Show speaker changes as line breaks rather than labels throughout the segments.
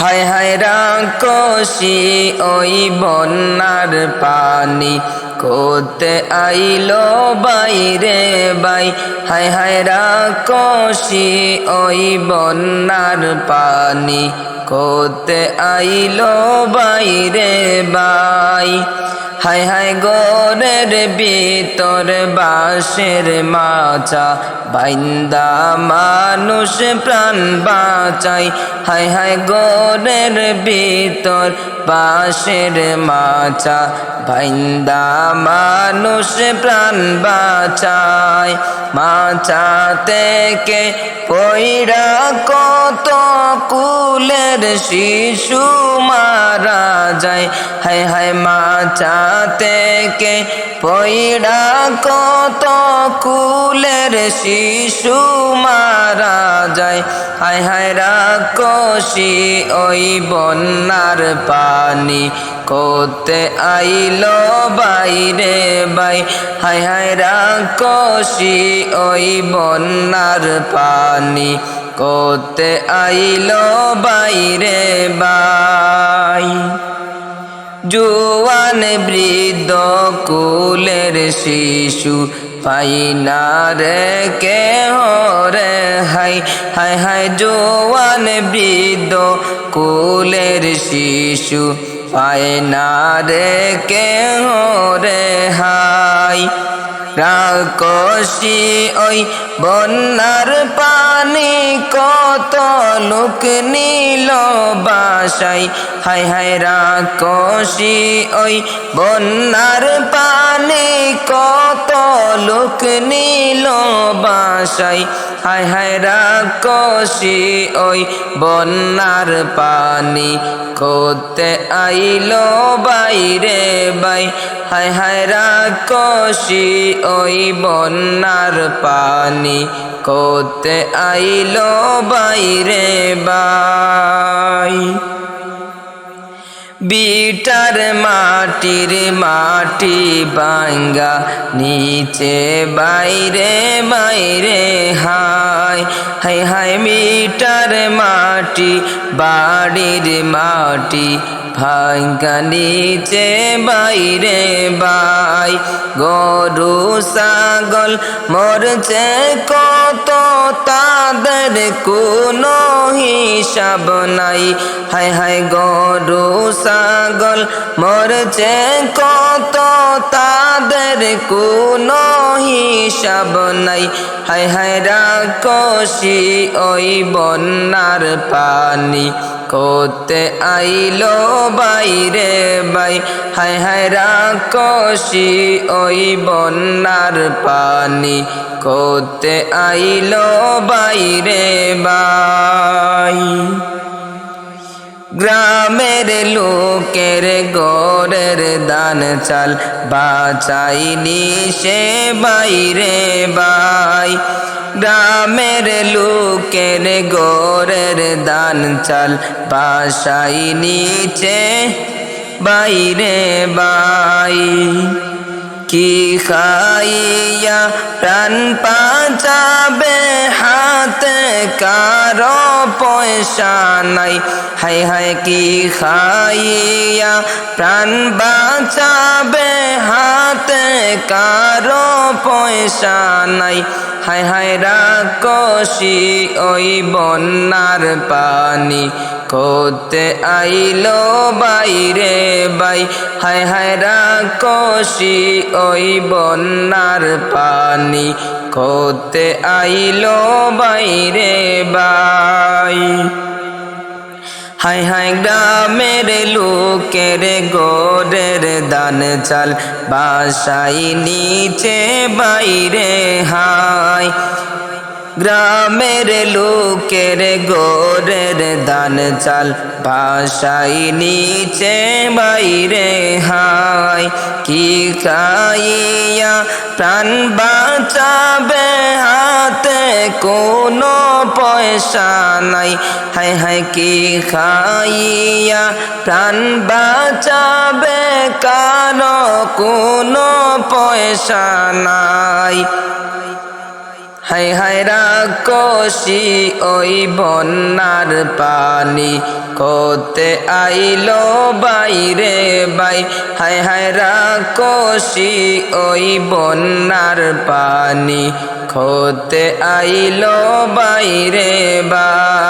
হায় হায় রাক্ষসী, ওই বন্যার পানি কোতে আইলো বাইরে বাই? হায় হায় রাক্ষসী, ওই বন্যার পানি কোতে আইলো বাইরে বাই? হায় হায় গোরের ভিতর বাঁশের মাচা, বাইন্দা মানুষ প্রাণ বাঁচাই। হায় হায় গোরের ভিতর বাঁশের মাচা, বাইন্দা মানুষ প্রাণ বাঁচায় মাচা থেকে পইরা কত কুলের শিশু মারা যায়। হায় হায় মাচা থেকে পইরা কত কুলের শিশু মারা যায়। হায় হায় রাক্ষসী ওই বন্যার পানি করতে আইলো বাইরে বাই। হায় হায় রাক্ষসী ওই বন্যার পানি করতে আইলো বাইরে বাই। জুয়ান বৃদ্ধ কুলের শিশু, পাই না রে কে রে? হাই হাই হাই, জোয়ান বৃদ্ধ কুলের শিশু পায় না রে কে রে? হাই রাকসি ওই বন্যার পানি কত লোক নীল বাসাই হাই হাই রাকশি ওই বন্যার পানি কত লোক নীল বাসাই হাই হায় রাকসি ওই বন্যার পানি করতে আইলো বাইরে বাই। হায় হায় রাকসি ওই বন্যার পানি করতে আইলো বাইরে বাই। বিটার মাটির মাটি বাঙ্গা নিচে বাইরে বাইরে হাই হাই হাই মিটার মাটি বাড়ির মাটি ভাঙ্গা নিচে বাইরে বাই, গরু, ছাগল মরছে কত তাদের কোনো হিসাব নাই। হায় হায় গরু, ছাগল মরছে কত তাদের কোনো হিসাব নাই। হায় হায় রাকসি ওই বন্যার পানি। করতে আইলো বাইরে বাই। হায় হায় রাকসি ওই বন্যার পানি করতে আইলো বাইরে বাই। গ্রামের লোকের গরের দান চাল বাঁচাইনি সে বাইরে বাই। গ্রামের লোকের গরের দান চাল বাসাই নিচে, বাইরে বাই। কি খাইয়া প্রাণ পাচাবে হাতে, কারও পয়সা নাই। হাই হাই কি খাইয়া প্রাণ বাঁচাবে হাতে, কারও পয়সা নাই। হায় হায় রাকসি ওই বন্যার পানি কোতে আইলো বাইরে বাই? হায় হায় রাকসি ওই বন্যার পানি কোতে আইলো বাইরে বাই? হাই হাই গ্রামের লোকের গোরের দান চাল বাসাই নিচে বাইরে হাই গ্রামের লোকের গোরের দান চাল, বাসাই নিচে বাইরে হাই কি খাইয়া প্রাণ বাঁচাবে হাতে? কোনো পয়সা নাই হাই হাই কি খাইয়া প্রাণ বাঁচাবে? কারও কোনো পয়সা নাই। হাই হাই রাক্ষসী ওই বন্যার পানি। কোতে আইল বাইরে বাই। হাই হাই রাক্ষসী ওই বন্যার পানি। খোতে আইলো বাইরে বাই।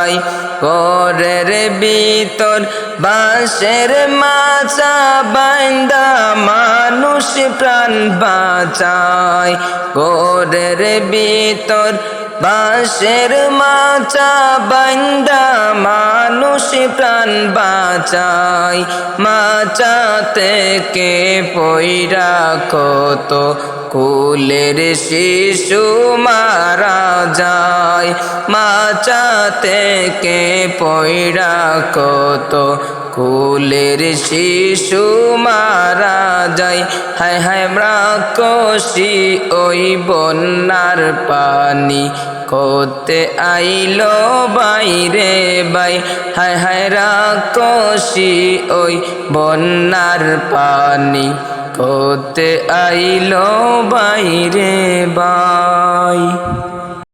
পরের ভিতর বাঁশের মাচা বাইন্দা মানুষ প্রাণ বাঁচায়। গোরের ভিতর বাঁশের মাচা বাইন্দা মানুষ প্রাণ বাঁচায়। মাচা থেকে পৈরা কত কুলের শিশু মারা যায়। মাচা থেকে পৈরা কত? কুলের শিশু মারা যায়। হায় হায় রাক্ষসী ওই বন্যার পানি করতে আইলো বাইরে বাই? হায় হায় রাক্ষসী ওই বন্যার পানি করতে আইলো বাইরে বাই।